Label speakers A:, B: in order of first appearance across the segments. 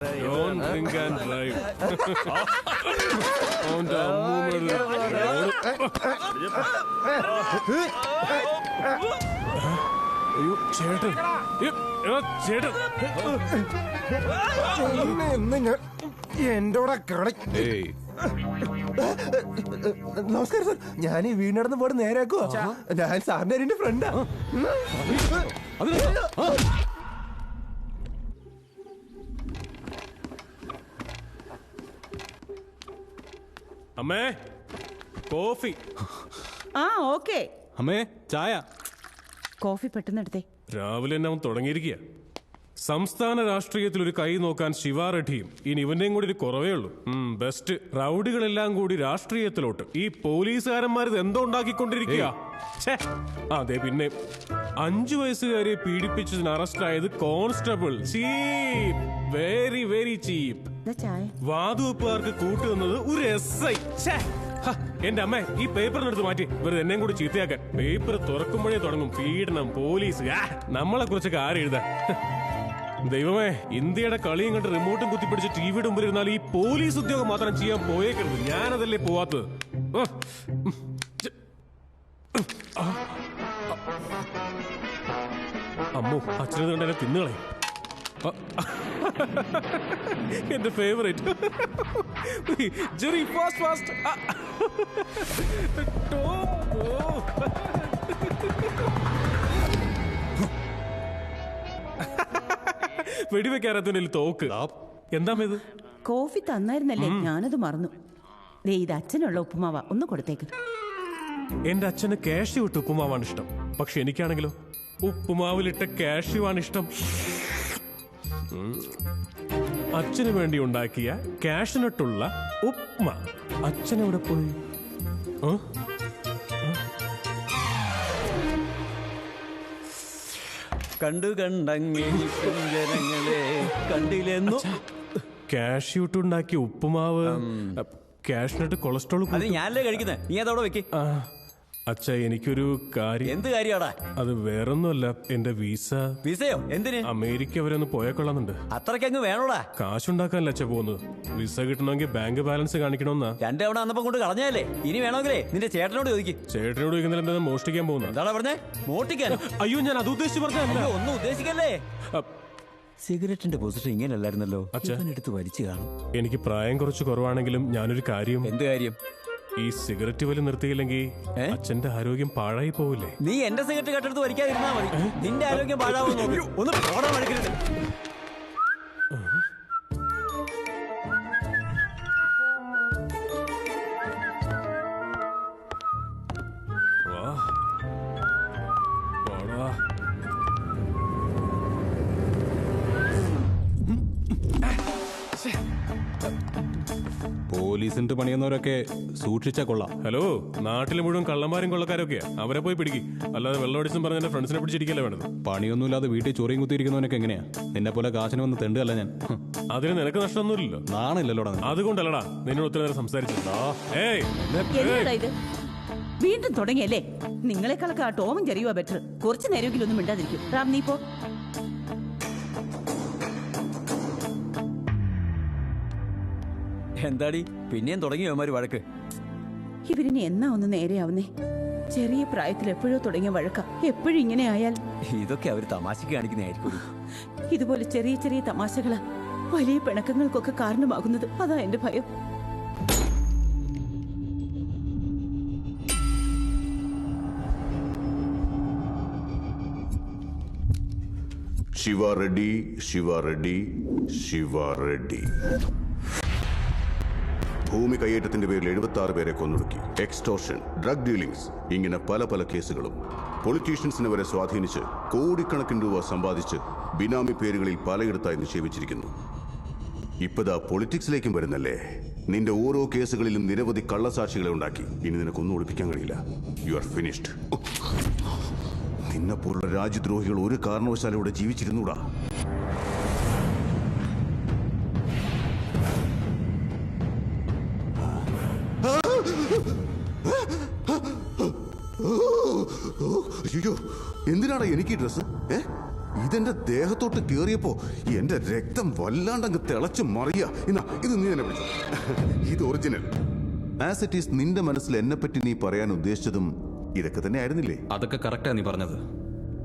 A: Don't drink and drive. അവന്റെ അമ്മൂമ്മയുടെ അയ്യോ ചേട്ടൻ. ചേട്ടൻ.
B: എന്ന് ഞാൻ എന്റെ കൂടെ കളി നമസ്കാരം സാർ. ഞാൻ ഈ വീടിനടന്ന് പോയിട്ട് നേരാക്കുവാ ഞാൻ സാറിന്റെ എന്റെ ഫ്രണ്ടാ
A: അമ്മേ കോഫി.
C: ആ ഓക്കെ.
A: അമ്മേ ചായ.
C: കോഫി പെട്ടെന്ന് എടുത്തേ.
A: രാവിലെ തന്നെ അവൻ തുടങ്ങിയിരിക്കുക സംസ്ഥാന രാഷ്ട്രീയത്തിൽ ഒരു കൈ നോക്കാൻ ശിവാറെഡിയും റെഡ്ഡിയും. ഇനി ഇവന്റെയും കൂടി ഒരു കുറവേ ഉള്ളൂ. ബെസ്റ്റ് റൗഡികളെല്ലാം കൂടി രാഷ്ട്രീയത്തിലോട്ട്. ഈ പോലീസുകാരന്മാർ ഇത് എന്തോ ഉണ്ടാക്കിക്കൊണ്ടിരിക്കുക അതെ പിന്നെ. അഞ്ചു വയസ്സുകാരെ പീഡിപ്പിച്ചതിന് അറസ്റ്റ് ആയത് constable. Cheap. Very very cheap. വാതുവെപ്പുകാർക്ക് കൂട്ടുവന്നത് ഒരു എസ് ഐ. എന്റെ അമ്മ ഈ പേപ്പറിനെടുത്ത് മാറ്റി. വെറുതെ എന്നെയും കൂടി ചീത്തയാക്കാൻ. പേപ്പർ തുറക്കുമ്പോഴേ തുടങ്ങും. പീഡനം പോലീസ്. നമ്മളെ കുറിച്ചൊക്കെ ആരെഴുതാൻ ദൈവമേ ഇന്ത്യയുടെ കളിയും കണ്ട് റിമോട്ടും കുത്തിപ്പിടിച്ച് ടി വിയുടെ മുമ്പിൽ ഇരുന്നാൽ ഈ പോലീസ് ഉദ്യോഗം മാത്രം ചെയ്യാൻ പോയേക്കരുത്. ഞാനതല്ലേ പോവാത്തത്. അമ്മു ഉം, ചെ- ആ, ആ. അമ്മോ അച്ഛനെ കണ്ട എന്നെ തിന്നുകളെ. എന്റെ ഫേവറേറ്റ് ജെറി ഫാസ്റ്റ് ഫാസ്റ്റ് വെടിവെക്കാരത്തിന്റെ തോക്ക്. എന്താമേത്
C: കോഫി തന്നായിരുന്നല്ലേ? ഞാനത് മറന്നു. ദേ ഇത് അച്ഛനുള്ള ഉപ്പുമാവ. ഒന്ന് കൊടുത്തേക്ക്.
A: എന്റെ അച്ഛന് കാഷ്യൂ ഇട്ട് ഉപ്പുമാവാണ് ഇഷ്ടം. പക്ഷെ എനിക്കാണെങ്കിലോ? ഉപ്പുമാവിലിട്ട കാഷ്യൂ ആണ് ഇഷ്ടം അച്ഛന് വേണ്ടി ഉണ്ടാക്കിയ കാഷ്യനട്ടുള്ള ഉപ്മ. അച്ഛൻ എവിടെ പോയി
D: കണ്ടു കണ്ടങ്ങിരിക്കും ജനങ്ങളെ കണ്ടില്ലെന്നു.
A: കാഷ്യൂ ഉണ്ടാക്കിയ ഉപ്പുമാവ് കാഷ്നട്ട് കൊളസ്ട്രോൾ
D: അത് ഞാനല്ലേ കഴിക്കുന്നത് നീ അതവിടെ വെക്ക്.
A: അച്ഛ എനിക്കൊരു കാര്യം.
D: എന്ത് കാര്യമാടാ
A: അത് വേറൊന്നുമല്ല എന്റെ വിസ.
D: വിസയോ? എന്തിന്?
A: അമേരിക്ക വരെ ഒന്ന് കൊള്ളാന്നുണ്ട്
D: അത്രയ്ക്കങ്ങ് വേണോടാ.
A: കാശുണ്ടാക്കാനല്ല അച്ഛ പോകുന്നത്? വിസ കിട്ടണമെങ്കിൽ ബാങ്ക് ബാലൻസ് കാണിക്കണമെന്നാ.
D: രണ്ടു തവണ അന്നപ്പം കൊണ്ട് കളഞ്ഞാലേ ഇനി വേണമെങ്കിലേ നിന്റെ ചേട്ടനോട് ചോദിക്കും.
A: ചേട്ടനോട് ചോദിക്കുന്നില്ല എന്താ മോഷ്ടിക്കാൻ പോകുന്നു?
D: എന്താടാ പറഞ്ഞേ? മോഷ്ടിക്കാൻ?
A: അയ്യോ ഞാൻ അത് ഉദ്ദേശിച്ച് പറഞ്ഞല്ല
D: ഒന്നും ഉദ്ദേശിക്കല്ലേ? സിഗരറ്റിന്റെ പൊസിഷൻ ഇങ്ങനെയല്ലായിരുന്നല്ലോ. അച്ഛൻ എടുത്ത് വലിച്ചു കാണും.
A: എനിക്ക് പ്രായം കുറച്ച് കുറവാണെങ്കിലും ഞാനൊരു കാര്യം
D: എന്ത് കാര്യം?
A: ഈ സിഗരറ്റ് വലി നിർത്തിയില്ലെങ്കിൽ അച്ഛന്റെ ആരോഗ്യം പാഴായി പോവില്ലേ?
D: നീ എന്റെ സിഗരറ്റ് കട്ടെടുത്ത് വലിക്കാതിരുന്നാ മതി. നിന്റെ ആരോഗ്യം പാഴാവുന്നു. ഒന്ന് പോടാ വഴിക്കരുത്
E: പോലീസിന്റെ പണിയുന്നവരൊക്കെ സൂക്ഷിച്ച കൊള്ളാം.
A: ഹലോ നാട്ടിലെ മുഴുവൻ കള്ളന്മാരും കൊള്ളക്കാരൊക്കെയാ. അവരെ പോയി പിടിക്കും. അല്ലാതെ വെള്ളമടിച്ചും പറഞ്ഞ എന്റെ ഫ്രണ്ട്സിനെ പിടിച്ചിരിക്കല്ലേ വേണ്ടത്?
E: പണിയൊന്നുമില്ലാതെ വീട്ടിൽ ചൊറിയും കുത്തിയിരിക്കുന്നവനൊക്കെ എങ്ങനെയാ? നിന്നെ പോലെ കാശിന് വന്ന് തെണ്ടുകല്ല ഞാൻ.
A: അതിന് നിനക്ക് നഷ്ടമൊന്നുമില്ലല്ലോ?
E: നാണില്ലല്ലോടാ
A: അതുകൊണ്ടല്ലടാ നിന്നോട് ഒത്തിരി നേരം സംസാരിച്ചിട്ടുണ്ടോ? ഏയ്
C: എന്താ ഇത്? വീണ്ടും തുടങ്ങിയല്ലേ? നിങ്ങളെക്കാളൊക്കെ ആ ടോമും ചെറിയുവാ ബെറ്റർ കുറച്ചു നേരമെങ്കിലും ഒന്നും മിണ്ടാതിരിക്കും. റാം നീ പോ.
D: എന്താടി? പിന്നെയും തുടങ്ങി അവന്മാര് വഴക്ക്?
C: ഇവരിനി എന്നാ ഒന്ന് നേരെയാവുന്നേ? ചെറിയ പ്രായത്തിൽ എപ്പോഴോ തുടങ്ങിയ വഴക്ക. എപ്പോഴും ഇങ്ങനെ ആയാൽ?
D: ഇതൊക്കെ അവർ തമാശക്ക് കാണിക്കുന്നതായിരിക്കും.
C: ഇതുപോലെ ചെറിയ ചെറിയ തമാശകളാ. വലിയ പിണക്കങ്ങൾക്കൊക്കെ കാരണമാകുന്നത്. അതാ എന്റെ ഭയം.
F: ശിവ റെഡ്ഡി ശിവ റെഡ്ഡി ശിവ റെഡ്ഡി ഭൂമി കയ്യേറ്റത്തിന്റെ പേരിൽ എഴുപത്തി ആറ് പേരെ കൊന്നൊടുക്കി. എക്സ്റ്റോർഷൻ ഡ്രഗ് ഡീലിംഗ്സ് ഇങ്ങനെ പല പല കേസുകളും. പൊളിറ്റീഷ്യൻസിനെ വരെ സ്വാധീനിച്ച് കോടിക്കണക്കിന് രൂപ സമ്പാദിച്ച് ബിനാമി പേരുകളിൽ പലയിടത്തായി നിക്ഷേപിച്ചിരിക്കുന്നു. ഇപ്പതാ പൊളിറ്റിക്സിലേക്കും വരുന്നല്ലേ? നിന്റെ ഓരോ കേസുകളിലും നിരവധി കള്ളസാക്ഷികളെ ഉണ്ടാക്കി. ഇനി നിനക്കൊന്നും ഒളിപ്പിക്കാൻ കഴിയില്ല. യു ആർ ഫിനിഷ്ഡ് നിന്നെപ്പോലുള്ള രാജ്യദ്രോഹികൾ ഒരു കാരണവശാലും ഇവിടെ ജീവിച്ചിരുന്നൂടാ. അയ്യോ എന്തിനാടാ എനിക്ക് ഡ്രസ്സ് ഏ? ഇതെന്റെ ദേഹത്തോട്ട് കേറിയപ്പോ എന്റെ രക്തം വല്ലാണ്ടങ്ങ് തിളച്ചു മറിയ. എന്നാ ഇത് നീ എന്നെ വിളിച്ചു ഇത് ഒറിജിനൽ ആസ് ഇറ്റ് ഈസ് നിന്റെ മനസ്സിൽ എന്നെ പറ്റി നീ പറയാൻ ഉദ്ദേശിച്ചതും ഇതൊക്കെ തന്നെ ആയിരുന്നില്ലേ?
E: അതൊക്കെ കറക്റ്റാ നീ പറഞ്ഞത്.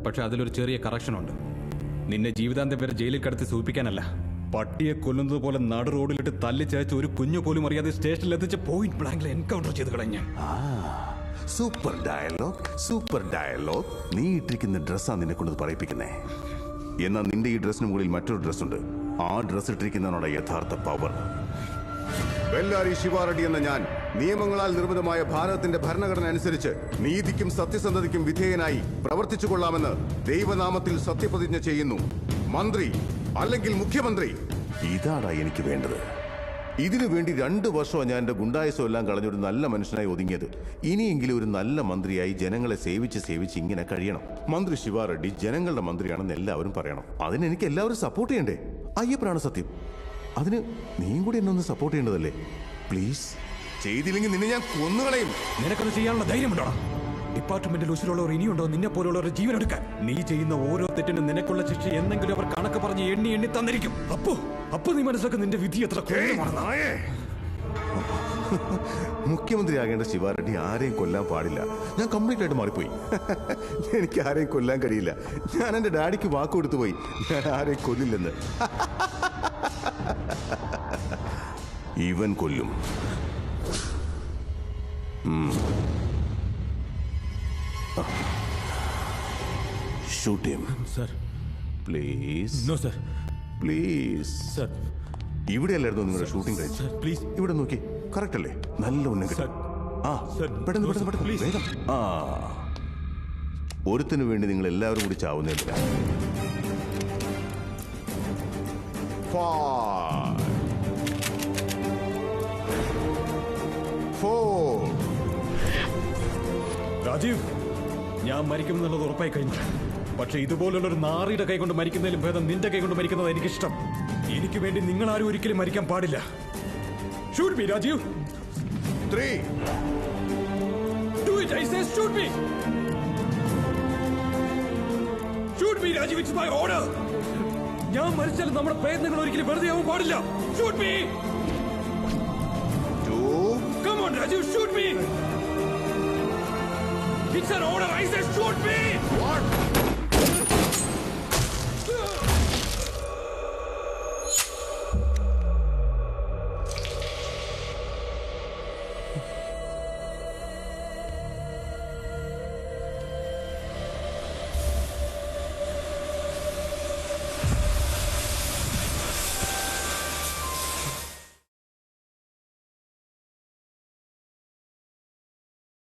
E: പക്ഷെ അതിലൊരു ചെറിയ കറക്ഷൻ ഉണ്ട്. നിന്നെ ജീവിതാന്തം വരെ ജയിലിൽ കടത്തി സൂപ്പിക്കാനല്ല. പട്ടിയെ കൊല്ലുന്നത് പോലെ നടു റോഡിലിട്ട് തല്ലിച്ചയച്ച് ഒരു കുഞ്ഞു പോലും അറിയാതെ സ്റ്റേഷനിൽ എത്തിച്ച് പോയിന്റ് ബ്ലാങ്കിൽ എൻകൗണ്ടർ ചെയ്ത് കളഞ്ഞ
F: സൂപ്പർ ഡയലോഗ് സൂപ്പർ ഡയലോഗ് നീ ഇട്ടിരിക്കുന്ന ഡ്രസ്സാണ് നിന്നെ കൊണ്ട് പറയിപ്പിക്കുന്നേ. എന്നാൽ നിന്റെ ഈ ഡ്രസ്സിന് മുകളിൽ മറ്റൊരു ഡ്രസ് ഉണ്ട്. ആ ഡ്രസ് ഇട്ടിരിക്കുന്നതിനോട് യഥാർത്ഥ പവർ വെല്ലാരി ശിവാറെഡ്ഡി എന്ന ഞാൻ നിയമങ്ങളാൽ നിർമ്മിതമായ ഭാരതത്തിന്റെ ഭരണഘടന അനുസരിച്ച് നീതിക്കും സത്യസന്ധതയ്ക്കും വിധേയനായി പ്രവർത്തിച്ചു കൊള്ളാമെന്ന് ദൈവനാമത്തിൽ സത്യപ്രതിജ്ഞ ചെയ്യുന്നു. മന്ത്രി അല്ലെങ്കിൽ മുഖ്യമന്ത്രി? ഇതാടാ എനിക്ക് വേണ്ടത്. ഇതിനു വേണ്ടി രണ്ടു വർഷമാണ് ഞാൻ എന്റെ ഗുണ്ടായസം എല്ലാം കളഞ്ഞൊരു നല്ല മനുഷ്യനായി ഒതുങ്ങിയത്. ഇനിയെങ്കിലും ഒരു നല്ല മന്ത്രിയായി ജനങ്ങളെ സേവിച്ച് സേവിച്ച് ഇങ്ങനെ കഴിയണം. മന്ത്രി ശിവാറെഡ്ഡി ജനങ്ങളുടെ മന്ത്രിയാണെന്ന് എല്ലാവരും പറയണം. അതിന് എനിക്ക് എല്ലാവരും സപ്പോർട്ട് ചെയ്യണ്ടേ? അയ്യപ്പനാണ് സത്യം. അതിന് നീയും കൂടി എന്നെ ഒന്ന് സപ്പോർട്ട് ചെയ്യേണ്ടതല്ലേ? പ്ലീസ് ചെയ്തില്ലെങ്കിൽ നിന്നെ ഞാൻ കൊന്നുകളയും.
E: നിനക്കത് ചെയ്യാനുള്ള ധൈര്യമുണ്ടോ ഡിപ്പാർട്ട്മെന്റിൽ ഉശിരുള്ളവർ ഇനിയുണ്ടോ? നിന്നെ പോലുള്ളവർ ജീവൻ എടുക്കാൻ. നീ ചെയ്യുന്ന ഓരോ തെറ്റിനും നിനക്കുള്ള ശിക്ഷ എന്തെങ്കിലും അവർ കണക്ക് പറഞ്ഞ് എണ്ണി എണ്ണി തന്നിരിക്കും. അപ്പോ അപ്പൊ നീ മനസ്സിലാക്കുന്ന നിന്റെ വിധി എത്ര മുഖ്യമന്ത്രി
F: ആകേണ്ട ശിവാറെഡ്ഡി ആരെയും കൊല്ലാൻ പാടില്ല. ഞാൻ കംപ്ലീറ്റ് ആയിട്ട് മാറിപ്പോയി. എനിക്ക് ആരെയും കൊല്ലാൻ കഴിയില്ല. ഞാൻ എന്റെ ഡാഡിക്ക് വാക്ക് കൊടുത്തു പോയി. ഞാൻ ആരെയും കൊല്ലില്ലെന്ന്. ഇവൻ കൊല്ലും. Shoot him
A: sir
F: please
A: no sir
F: please
A: sir
F: ഇവിടെയല്ലായിരുന്നു നിങ്ങളുടെ ഷൂട്ടിംഗ് കഴിച്ചു
A: സർ പ്ലീസ്
F: ഇവിടെ നോക്കി. കറക്റ്റ് അല്ലേ? നല്ല ഉന്നം കിട്ടും. ആ പെട്ടെന്ന് പെട്ടെന്ന് പെട്ടെന്ന്. വേഗം. ആ. ഒരുത്തിനു വേണ്ടി നിങ്ങൾ എല്ലാവരും കൂടി ചാവുന്നില്ല
E: രാജീവ് ഞാൻ മരിക്കും എന്നുള്ളത് ഉറപ്പായി കഴിഞ്ഞു. പക്ഷെ ഇതുപോലുള്ള ഒരു നാറിയുടെ കൈ കൊണ്ട് മരിക്കുന്നതിലും ഭേദം നിന്റെ കൈ കൊണ്ട് മരിക്കുന്നത് എനിക്കിഷ്ടം. എനിക്ക് വേണ്ടി നിങ്ങൾ ആരും ഒരിക്കലും മരിക്കാൻ പാടില്ല. Shoot me Rajeev.
F: ത്രീ
E: ഞാൻ മരിച്ചാൽ നമ്മുടെ പ്രയത്നങ്ങൾ ഒരിക്കലും വെറുതെ ആവാൻ പാടില്ല. Shoot me
F: too
E: come on Rajeev shoot me He said, order! I said, shoot me!
F: What?